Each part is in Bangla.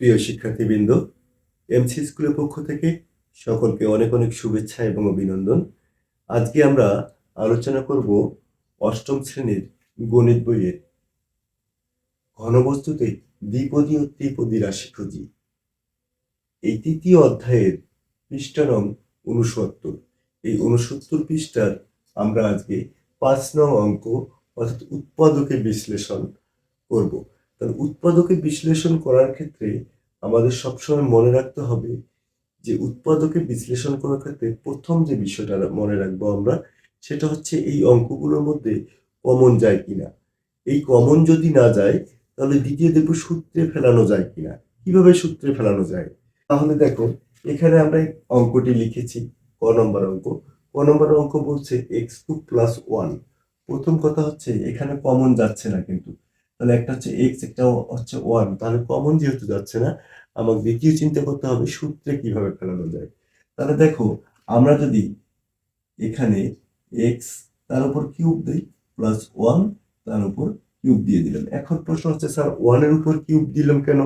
প্রিয় শিক্ষার্থীবৃন্দ এমসি স্কুলের পক্ষ থেকে সকলকে অনেক অনেক শুভেচ্ছা এবং অভিনন্দন। আজকে আমরা আলোচনা করব অষ্টম শ্রেণির গণিত বইয়ের। ঘনবস্তুতে দ্বিপদী ও ত্রিপদী রাশি খুঁজি। এই তৃতীয় অধ্যায়ের পৃষ্ঠা নং উনসত্তর এই উনসত্তর পৃষ্ঠার আমরা আজকে পাঁচ নং অঙ্ক অর্থাৎ উৎপাদকের বিশ্লেষণ করব। তাহলে উৎপাদকের বিশ্লেষণ করার ক্ষেত্রে আমাদের সবসময় মনে রাখতে হবে যে উৎপাদকের বিশ্লেষণ করার ক্ষেত্রে প্রথম যে বিষয়টা মনে রাখব আমরা, সেটা হচ্ছে এই অঙ্কগুলোর মধ্যে কমন যায় কিনা। এই কমন যদি না যায়, তাহলে দ্বিতীয় দেখব সূত্রে ফেলানো যায় কিনা। কীভাবে সূত্রে ফেলানো যায়? তাহলে দেখো, এখানে আমরা অঙ্কটি লিখেছি, ক নম্বর অঙ্ক। ক নম্বর অঙ্ক বলছে এক্স টু প্লাস ওয়ান প্রথম কথা হচ্ছে, এখানে কমন যাচ্ছে না কিন্তু। তাহলে একটা হচ্ছে এক্স একটা হচ্ছে ওয়ান তাহলে কমন যেহেতু যাচ্ছে না, আমাকে দ্বিতীয় চিন্তা করতে হবে সূত্রে কীভাবে ফেলানো যায়। তাহলে দেখো, আমরা যদি এখানে এক্স তার উপর কিউব দিই প্লাস ওয়ান তার উপর কিউব দিয়ে দিলাম। এখন প্রশ্ন হচ্ছে, স্যার ওয়ানের উপর কিউব দিলাম কেন?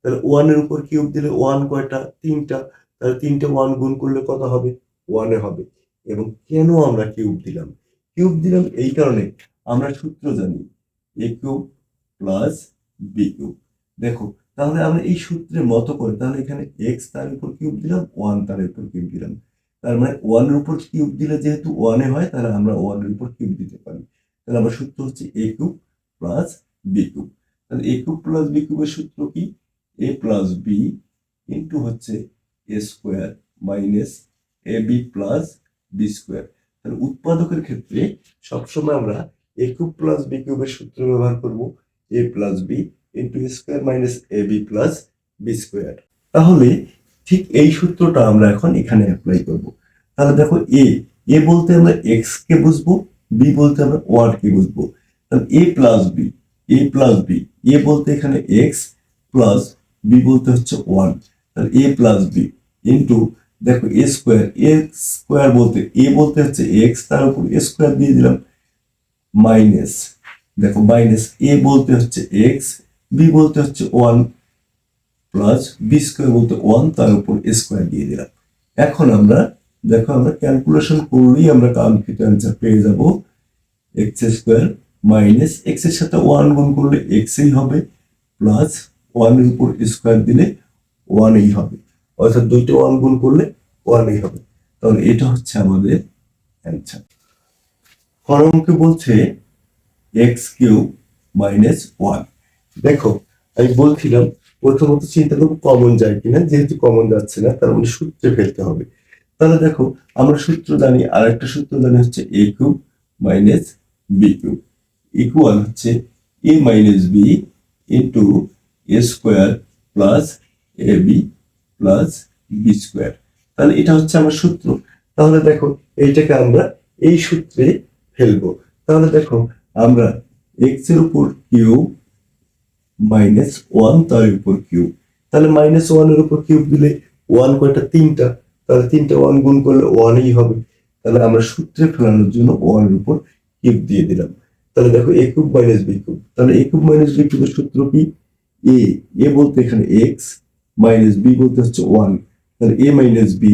তাহলে ওয়ানের উপর কিউব দিলে ওয়ান কয়টা? তিনটা। তাহলে তিনটে ওয়ান গুণ করলে কত হবে? ওয়ানে হবে। এবং কেন আমরা কিউব দিলাম? কিউব দিলাম এই কারণে, আমরা সূত্র জানি A cube plus B cube দেখো, তাহলে আমরা এই সূত্রের মতো করে, তাহলে এখানে এক্স তার উপর কিউব দিলাম ওয়ান তার উপর কিউব দিলাম। তার মানে ওয়ানের উপর কিউব দিলে যেহেতু ওয়ানে হয়, তাহলে আমরা ওয়ানের উপর কিউব দিতে পারি। তাহলে আমার সূত্র হচ্ছে A cube plus B cube তাহলে এ কিউব প্লাস বি সূত্র কি? এ প্লাস বি ইন্টু হচ্ছে A square minus A B plus B square তাহলে উৎপাদকের ক্ষেত্রে সবসময় আমরা এ কিউব প্লাস বি কিউবের সূত্র ব্যবহার করব। A plus B into square minus A B plus B square তাহলে ঠিক এই সূত্রটা আমরা এখন এখানে অ্যাপ্লাই করব। তাহলে দেখো এ এ বলতে আমরা এক্স কে বুঝব বি বলতে আমরা ওয়ান কে বুঝব। তাহলে A plus B A plus B A বলতে এখানে এক্স প্লাস বি বলতে হচ্ছে ওয়ান। তাহলে এ প্লাস বি ইন্টু দেখো এ স্কোয়ার এ স্কোয়ার বলতে এ বলতে হচ্ছে এক্স তার উপর এ স্কোয়ার দিয়ে দিলাম মাইনাস দেখো মাইনাস এ বলতে হচ্ছে এক্স বি বলতে হচ্ছে ওয়ান প্লাস বি স্কোয়ার বলতে ওয়ান তার উপর স্কোয়ার দিয়ে দিলাম। এখন আমরা, দেখো, আমরা ক্যালকুলেশন করলেই আমরা কাঙ্ক্ষিত অ্যান্সার পেয়ে যাব এক্স স্কোয়ার মাইনাস এক্সের সাথে ওয়ান গুণ করলে এক্সই হবে প্লাস ওয়ানের উপর স্কোয়ার দিলে ওয়ানই হবে। অর্থাৎ দুইটা ওয়ান গুণ করলে ওয়ানই হবে। তাহলে এটা হচ্ছে আমাদের অ্যান্সার হরমকে বলছে এক্স কিউব মাইনাস ওয়ান। দেখো, আমি বলছিলাম, প্রথমত চিন্তা করব কমন যায় কিনা, যেহেতু কমন যাচ্ছে না, তার মানে সূত্রে ফেলতে হবে। তাহলে দেখো, আমরা সূত্র জানি আর একটা সূত্র জানি হচ্ছে A cube minus B cube. Equal হচ্ছে A minus B into A square plus A B plus B square. তাহলে এটা হচ্ছে আমার সূত্র। তাহলে দেখো, এইটাকে আমরা এই সূত্রে ফেলব। তাহলে দেখো আমরা এক্সের উপর কিউব মাইনাস ওয়ান তার উপর কিউব। তাহলে মাইনাস ওয়ানের উপর কিউব দিলে ওয়ান কয়টা? তিনটা। তাহলে তিনটা ওয়ান গুণ করলে ওয়ানই হবে। তাহলে আমরা সূত্রে ফেলানোর জন্য ওয়ানের উপর কিউব দিয়ে দিলাম। তাহলে দেখো A cube minus B cube. তাহলে এ কিউব মাইনাস বি কিউবের সূত্র কি? এ এ বলতে এখানে এক্স মাইনাস বি বলতে হচ্ছে ওয়ান তাহলে এ মাইনাস বি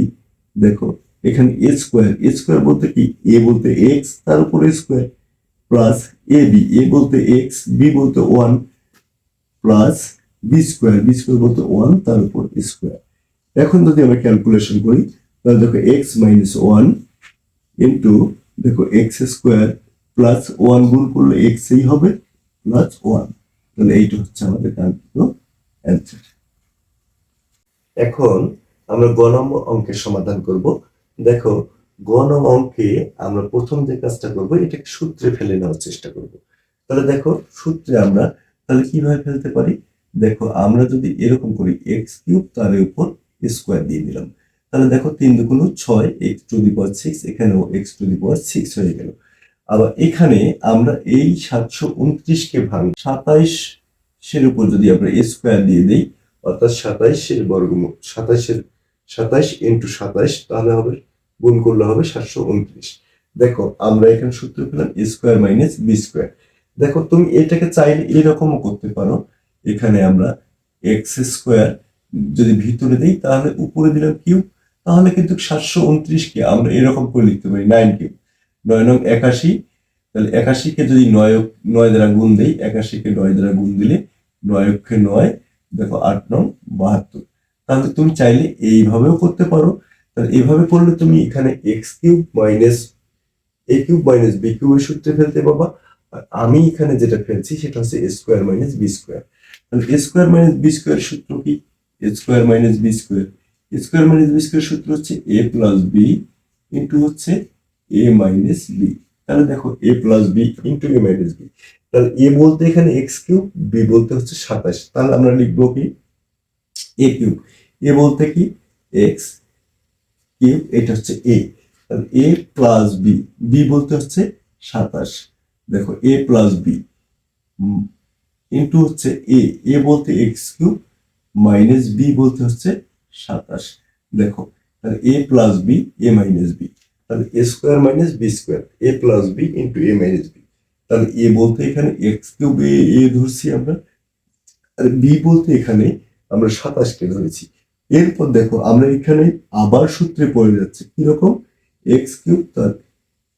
দেখো, এখানে এ স্কোয়ার এ স্কোয়ার বলতে কি? এ বলতে এক্স তার উপর A square plus A B A বলতে এক্স বি বলতে one plus B square B square বলতে ওয়ান তার উপর স্কোয়ার এখন যদি আমরা ক্যালকুলেশন করি, তাহলে দেখো এক্স মাইনাস ওয়ান ইন্টু দেখো এক্স স্কোয়ার প্লাস ওয়ান গুণ করলে এক্সই হবে প্লাস ওয়ান তাহলে এইটা হচ্ছে আমাদের কাঙ্ক্ষিত অ্যান্সার এখন আমরা গ নম্বর অঙ্কের সমাধান করব। দেখো গ নম্বর অঙ্কে আমরা প্রথম যে কাজটা করব, এটাকে সূত্রে ফেলে নেওয়ার চেষ্টা করব। তাহলে দেখো, সূত্রে আমরা তাহলে কীভাবে ফেলতে পারি? দেখো, আমরা যদি এরকম করি এক্স কিউব তার উপর স্কোয়ার দিয়ে দিলাম। তাহলে দেখো, তিন দুগুণ ছয় X to the power six এখানেও X to the power six হয়ে গেল। আবার এখানে আমরা এই সাতশো উনত্রিশকে ভাঙি সাতাইশের উপর যদি আমরা স্কোয়ার দিয়ে দিই, অর্থাৎ সাতাইশের বর্গমূল, সাতাইশের, সাতাইশ ইন্টু সাতাইশ, তাহলে হবে গুণ করলে হবে সাতশো উনত্রিশ। দেখো, আমরা এখানে সূত্র পেলাম স্কোয়ার মাইনাস বি স্কোয়ার দেখো, তুমি এটাকে চাইলে এরকমও করতে পারো। এখানে আমরা এক্স স্কোয়ার যদি ভিতরে দিই, তাহলে উপরে দিলাম কিউব তাহলে কিন্তু সাতশো উনত্রিশকে আমরা এরকম করে লিখতে পারি নাইন কিউব নয় নং একাশি, তাহলে একাশিকে যদি নয় নয় দ্বারা গুণ দেই, একাশিকে নয় দ্বারা গুণ দিলে নয় অক্ষে নয়, দেখো আট নং বাহাত্তর। তাহলে তুমি চাইলে এইভাবেও করতে পারো। তাহলে এইভাবে করলে তুমি এখানে X cube minus A cube minus B কিউবের সূত্রে ফেলতে পাবা আর আমি এখানে যেটা ফেলছি সেটা হচ্ছে A square minus B square. তাহলে A square minus B square সূত্র কি? A square minus B square. A square minus B square সূত্র হচ্ছে এ প্লাস বি ইন্টু হচ্ছে এ মাইনাস বি তাহলে দেখো A plus B into A minus B তাহলে এ বলতে এখানে এক্স কিউব বি বলতে হচ্ছে সাতাশ। তাহলে আমরা লিখব কি? এ কিউব। এ বলতে কি? এক্স কিউব এটা হচ্ছে এ। তাহলে এ প্লাস বি বি বলতে হচ্ছে সাতাশ। দেখো, এ প্লাস বি। ইন্টু হচ্ছে এ। এ বলতে এক্স কিউব মাইনাস বি বলতে হচ্ছে সাতাশ। দেখো, তাহলে A plus B A minus B তাহলে A square minus B square A plus B into A minus B তাহলে এ বলতে এখানে এক্স কিউব এ এ ধরছি আমরা। আর বি বলতে এখানে আমরা সাতাশকে ধরেছি। এরপর দেখো, আমরা এখানে আবার সূত্রে পড়ে যাচ্ছে কীরকম? এক্স কিউব তার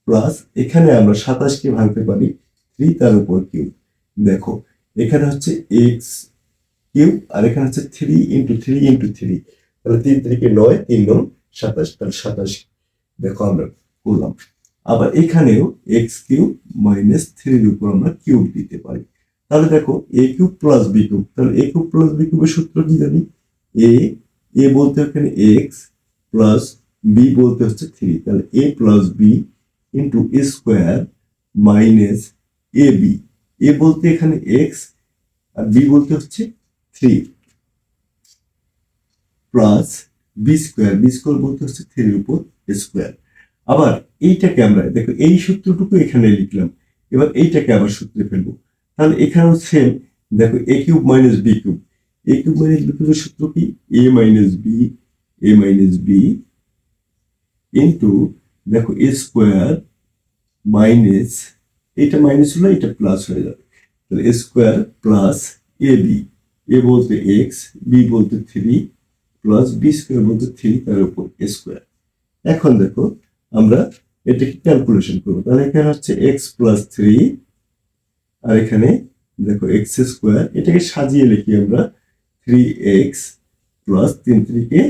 প্লাস এখানে আমরা সাতাশকে ভাঙতে পারি থ্রি তার উপর কিউব দেখো, এখানে হচ্ছে এক্স কিউব আর এখানে হচ্ছে three into three into three তাহলে তিন তিরিকে নয়, তিন নং সাতাশ, তাহলে সাতাশ। দেখো আমরা করলাম। আবার এখানেও এক্স কিউব মাইনাস থ্রির উপর আমরা কিউব দিতে পারি। তাহলে দেখো a cube plus b cube তাহলে এ কিউব প্লাস বি কিউবের সূত্র কি জানি? এ এ বলতে এখানে এক্স প্লাস বি বলতে হচ্ছে থ্রি তাহলে a plus b into a square minus a b a বলতে এখানে এক্স আর বি বলতে হচ্ছে three plus b square b square বলতে হচ্ছে থ্রির উপর স্কোয়ার আবার এইটাকে আমরা, দেখো এই সূত্রটুকু এখানে লিখলাম। এবার এইটাকে আবার সূত্রে ফেলব। তাহলে এখানেও সেম দেখো a cube minus b cube a cube minus b কিউবের সূত্র কি? A minus b a minus b into দেখো এ স্কোয়ার মাইনাস এটা মাইনাস হলো, এটা প্লাস হয়ে যাবে। তাহলে a square plus a b a বলতে এক্স বি বলতে থ্রি প্লাস বি স্কোয়ার বলতে থ্রি তার উপর এ স্কোয়ার এখন দেখো, আমরা এটাকে ক্যালকুলেশন করব। তাহলে এখানে হচ্ছে এক্স প্লাস থ্রি আর এখানে দেখো এক্স স্কোয়ার এটাকে সাজিয়ে লিখি আমরা। থ্রি এক্স প্লাস তিন থ্রিকে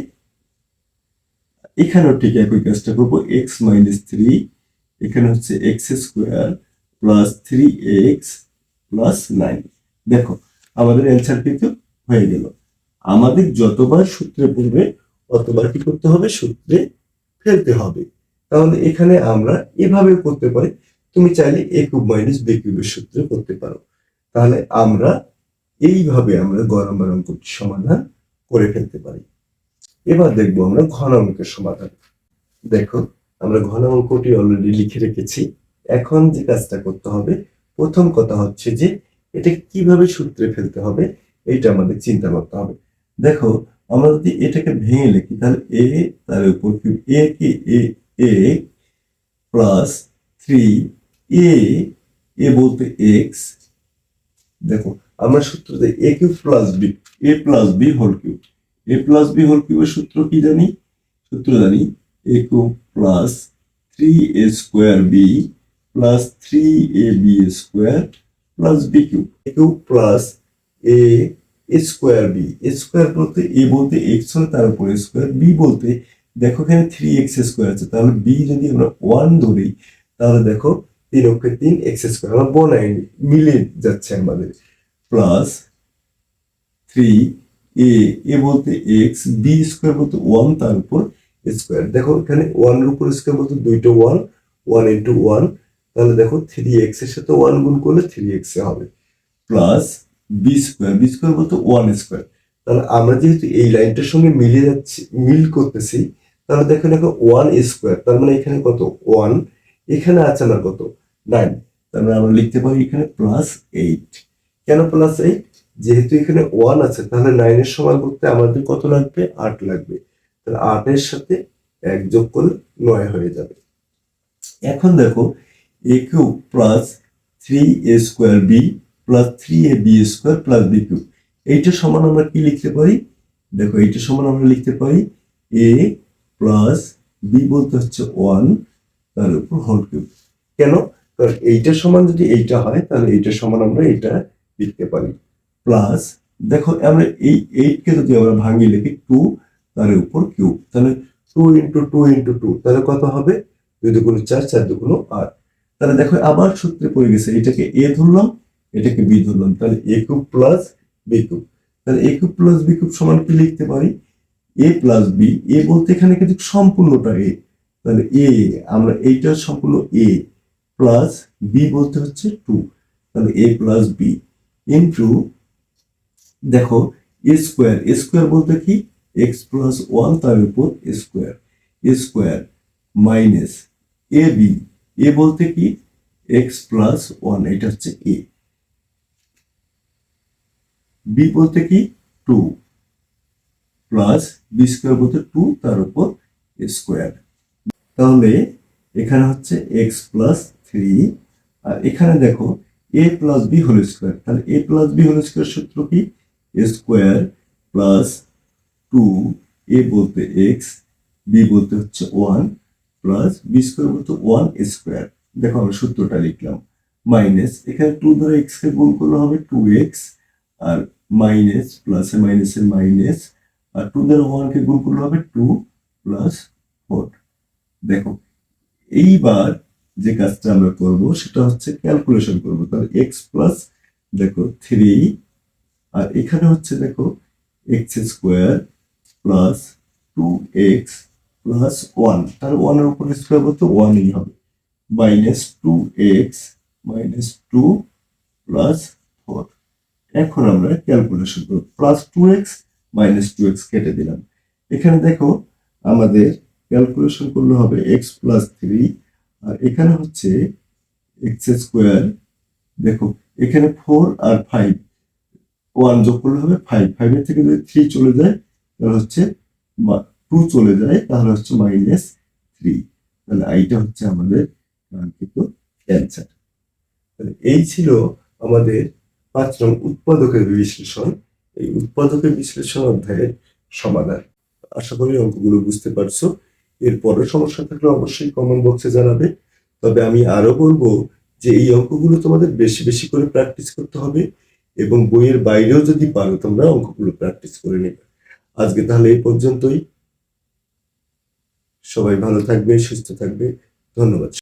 এখানেও ঠিক একই কাজটা করব এক্স মাইনাস থ্রি এখানে হচ্ছে x square plus three x plus nine দেখো, আমাদের অ্যান্সার কিন্তু হয়ে গেল। আমাদের যতবার সূত্রে পড়বে, অতবার কি করতে হবে? সূত্রে ফেলতে হবে। তাহলে এখানে আমরা এভাবে করতে পারি। তুমি চাইলে এ কিউব মাইনাস বি কিউবের সূত্রে করতে পারো। তাহলে আমরা এইভাবে আমরা গরম অঙ্কটি সমাধান করে ফেলতে পারি। এবার দেখব আমরা ঘন অঙ্কের সমাধান। দেখো, আমরা ঘন অঙ্কটি অলরেডি লিখে রেখেছি। এখন যে কাজটা করতে হবে, প্রথম কথা হচ্ছে যে এটা কীভাবে সূত্রে ফেলতে হবে এটা আমাদের চিন্তা করতে হবে। দেখো, আমরা যদি এটাকে ভেঙে লিখি, তাহলে এ, তার উপর কিউব এ কি, এ এ প্লাস থ্রি এ এ বলতে এক্স দেখো আমরা সূত্র দিই a cube plus b a plus b whole cube a plus b whole কিউবের সূত্র কি জানি? সূত্র জানি a cube plus three a square b plus three a b square plus b cube a cube plus a a square b a square বলতে এ বলতে এক্স হলে তার উপর স্কোয়ার বি বলতে, দেখো এখানে থ্রি এক্স স্কোয়ার আছে, তাহলে বি যদি আমরা ওয়ান ধরি, তাহলে দেখো তিন অক্ষে তিন এক্স স্কোয়ার আমরা বনাই মিলে যাচ্ছে আমাদের। প্লাস থ্রি এ এ বলতে এক্স বি স্কোয়ার বলতে ওয়ান তার উপর স্কোয়ার দেখো এখানে ওয়ানের উপর স্কোয়ার বলতে দুইটা ওয়ান ওয়ান ইন্টু ওয়ান তাহলে দেখো থ্রি এক্সের সাথে ওয়ান গুণ করলে থ্রি এক্স এ হবে। Plus b square b square বলতে ওয়ান স্কোয়ার তাহলে আমরা যেহেতু এই লাইনটার সঙ্গে মিলে যাচ্ছি, মিল করতেছি, তাহলে দেখো দেখো ওয়ান স্কোয়ার তার মানে এখানে কত? ওয়ান এখানে আছে আমার কত? নাইন তার মানে আমরা লিখতে পারি এখানে প্লাস এইট কেন প্লাস এইট যেহেতু এখানে ওয়ান আছে, তাহলে নাইনের সময় করতে আমাদের কত লাগবে? আট লাগবে। তাহলে আটের সাথে এক যোগ করলে নয় হয়ে যাবে। এখন দেখো a cube plus three a square b plus three a b square plus b cube এইটা সমান আমরা কি লিখতে পারি? দেখো, এইটা সমান আমরা লিখতে পারি এ প্লাস বি বলতে হচ্ছে ওয়ান তার উপর হোল কিউব কেন? কারণ এইটা সমান যদি এইটা হয়, তাহলে এইটা সমান আমরা এটা লিখতে পারি। প্লাস দেখো, আমরা এই এইটকে যদি আমরা ভাঙিয়ে লিখি টু তার উপর কিউব তাহলে two into two into two তাহলে কত হবে? দুই দুগুণ চার চার দুগুণ আট। তাহলে দেখো, আবার সূত্রে পড়ে গেছে, এটাকে এ ধরলাম, এটাকে বি ধরলাম। তাহলে a cube plus b cube তাহলে a cube plus b cube সমান কি লিখতে পারি? এ প্লাস বি এ বলতে এখানে কিন্তু সম্পূর্ণটা এ তাহলে এ আমরা এইটা সম্পূর্ণ এ প্লাস বি বলতে হচ্ছে টু তাহলে এ প্লাস বি ইন্টু দেখো এ স্কোয়ার স্কোয়ার বলতে কি? এক্স প্লাস ওয়ান তার উপর square square minus a b a বলতে কি? এক্স প্লাস ওয়ান এটা হচ্ছে এ বি বলতে কি? টু প্লাস বি স্কোয়ার বলতে টু তার উপর স্কোয়ার তাহলে এখানে হচ্ছে এক্স প্লাস থ্রি আর এখানে দেখো a plus b whole square তাহলে a plus b whole square সূত্র কি? A square plus two a বলতে এক্স বি বলতে হচ্ছে ওয়ান প্লাস বি স্কোয়ার বলতে ওয়ান স্কোয়ার দেখো আমরা সূত্রটা লিখলাম। মাইনাস এখানে টু ধরে এক্স কে গুণ করলে হবে টু এক্স আর মাইনাস প্লাসে মাইনাসে মাইনাস আর টু দ্বারা ওয়ান কে গুণ করলে হবে টু প্লাস ফোর দেখো, এইবার যে কাজটা আমরা করব সেটা হচ্ছে ক্যালকুলেশন করব। তাহলে এক্স প্লাস দেখো থ্রি আর এখানে হচ্ছে দেখো x square plus two x plus one তাহলে ওয়ানের উপর স্কোয়ার বলতে ওয়ানই হবে। Minus two x minus two plus four এখন আমরা ক্যালকুলেশন করব। Plus two x minus two x কেটে দিলাম। এখানে দেখো আমাদের ক্যালকুলেশন করলে হবে এক্স প্লাস থ্রি আর এখানে হচ্ছে এক্স স্কোয়ার, দেখো, এখানে ফোর আর ফাইভ ওয়ান যোগ করলে হবে ফাইভ ফাইভের থেকে যদি থ্রি চলে যায়, তাহলে হচ্ছে টু চলে যায়, তাহলে হচ্ছে মাইনাস থ্রি তাহলে এইটা হচ্ছে আমাদের কাঙ্ক্ষিত অ্যান্সার তাহলে এই ছিল আমাদের পাঁচ নং উৎপাদকের বিশ্লেষণ। এই উৎপাদকের বিশ্লেষণ অধ্যায়ের সমাধান। আশা করি অঙ্কগুলো বুঝতে পারছ। এরপরে সমস্যা থাকলে অবশ্যই কমেন্ট বক্সে জানাবে। তবে আমি আরও বলব যে এই অঙ্কগুলো তোমাদের বেশি বেশি করে প্র্যাকটিস করতে হবে এবং বইয়ের বাইরেও যদি পারো তোমরা অঙ্কগুলো প্র্যাকটিস করে নেবে। আজকে তাহলে এই পর্যন্তই। সবাই ভালো থাকবে, সুস্থ থাকবে। ধন্যবাদ।